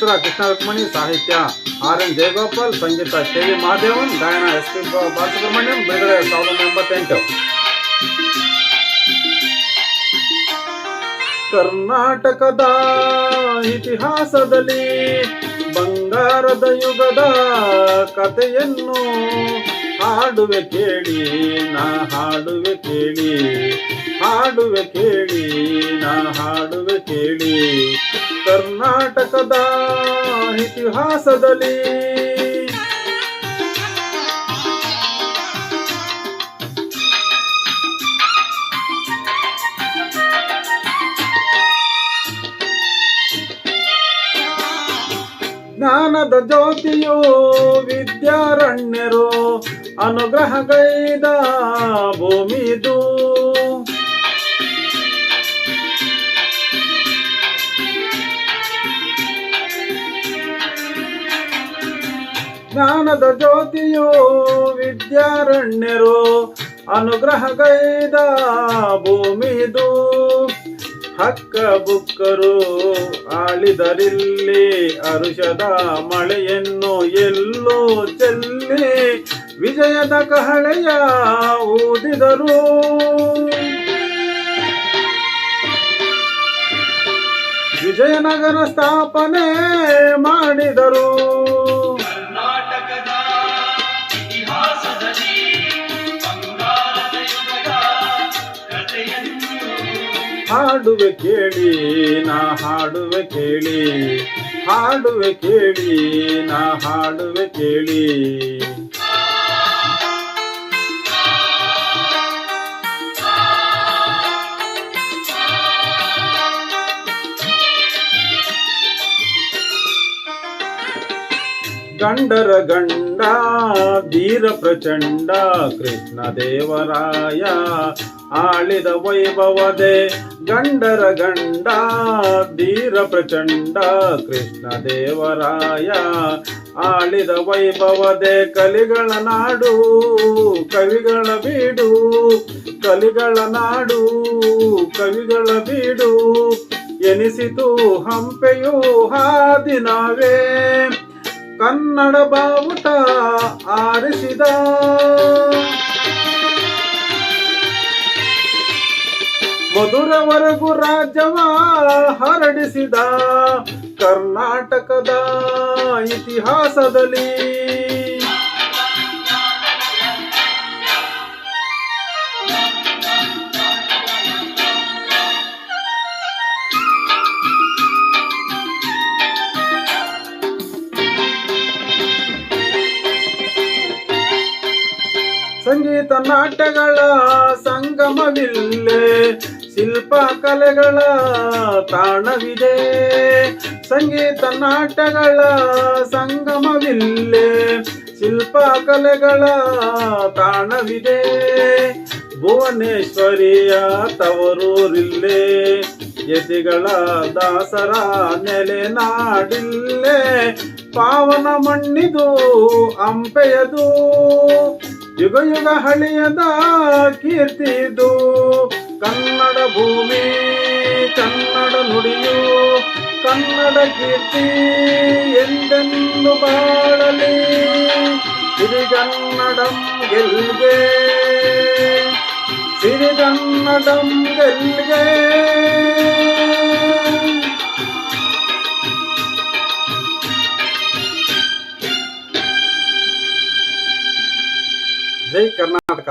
ಚಿತ್ರ ಕೃಷ್ಣ ಸಾಹಿತ್ಯ R N Jayagopal, ಸಂಗೀತ K V Mahadevan ಗಾಯನ ಎಸ್ ಪಿ ಬಾಲಸುಬ್ರಹ್ಮಣ್ಯಂ, ಬಿಡುಗಡೆ ಸಾವಿರದ ಎಂಬತ್ತೆಂಟು ಕರ್ನಾಟಕದ ಇತಿಹಾಸದಲ್ಲಿ ಬಂಗಾರದ ಯುಗದ ಕಥೆಯನ್ನು ಹಾಡುವೆ ಕೇಳಿ, ನಾ ಹಾಡುವೆ ಕೇಳಿ ಹಾಡುವೆ ಕೇಳಿ, ನಾ ಹಾಡುವೆ ಕೇಳಿ. ಕರ್ನಾಟಕದ ಇತಿಹಾಸದಲ್ಲಿ ಜ್ಞಾನದ ಜ್ಯೋತಿಯು ವಿದ್ಯಾರಣ್ಯರು ಅನುಗ್ರಹಗೈದ ಭೂಮಿದು. ಜ್ಞಾನದ ಜ್ಯೋತಿಯು ವಿದ್ಯಾರಣ್ಯರು ಅನುಗ್ರಹಗೈದ ಭೂಮಿದು. ಹಕ್ಕ ಬುಕ್ಕರು ಆಳಿದರಿಲ್ಲಿ ಅರುಷದ ಮಳೆಯನ್ನು ಎಲ್ಲೋ ಚೆಲ್ಲಿ ವಿಜಯದ ಕಹಳೆಯ ಊದಿದರು. ವಿಜಯನಗರ ಸ್ಥಾಪನೆ ಮಾಡಿದರು. ಹಾಡುವೆ ಕೇಳಿ, ನಾ ಹಾಡುವೆ ಕೇಳಿ. ಹಾಡುವೆ ಕೇಳಿ, ನಾ ಹಾಡುವೆ ಕೇಳಿ. ಗಂಡರ ಗಂಡ ವೀರ ಪ್ರಚಂಡ ಕೃಷ್ಣ ದೇವರಾಯ ಆಳಿದ ವೈಭವದೆ ಗಂಡರ ಗಂಡ, ಧೀರ ಪ್ರಚಂಡ, ಕೃಷ್ಣ ದೇವರಾಯ. ಆಳಿದ ವೈಭವದೆ ಕಲಿಗಳ ನಾಡು, ಕವಿಗಳ ಬೀಡು, ಕಲಿಗಳ ನಾಡು, ಕವಿಗಳ ಬೀಡು. ಎನಿಸಿತು ಹಂಪೆಯು ಹಾದಿನವೇ, ಕನ್ನಡ ಬಾವುಟ ಆರಿಸಿದ. ಮಧುರವರೆಗೂ ರಾಜ್ಯವ ಹರಡಿಸಿದ ಕರ್ನಾಟಕದ ಇತಿಹಾಸದಲ್ಲಿ. ಸಂಗೀತ ನಾಟ್ಯಗಳ ಸಂಗಮವಿಲ್ಲೇ ಶಿಲ್ಪ ಕಲೆಗಳ ತಾಣವಿದೆ. ಸಂಗೀತ ನಾಟಕಗಳ ಸಂಗಮವಿಲ್ಲೇ. ಶಿಲ್ಪ ಕಲೆಗಳ ತಾಣವಿದೆ. ಭುವನೇಶ್ವರಿಯ ತವರೂರಿಲ್ಲೇ. ಯತಿಗಳ ದಾಸರ ನೆಲೆ ನಾಡಿಲ್ಲೇ. ಪಾವನ ಮಣ್ಣಿದು ಅಂಪೆಯದು ಯುಗ ಯುಗ ಹಳೆಯದ ಕೀರ್ತಿದು. ಕನ್ನಡ ಭೂಮಿ ಕನ್ನಡ ನುಡಿಯು ಕನ್ನಡ ಕೀರ್ತಿ ಎಂದೆಂದು ಬಾಳಲಿ ಸಿರಿಗನ್ನಡಂ ಗೆಲ್ಗೆ ಸಿರಿಗನ್ನಡಂ ಗೆಲ್ಗೆ ಜೈ ಕರ್ನಾಟಕ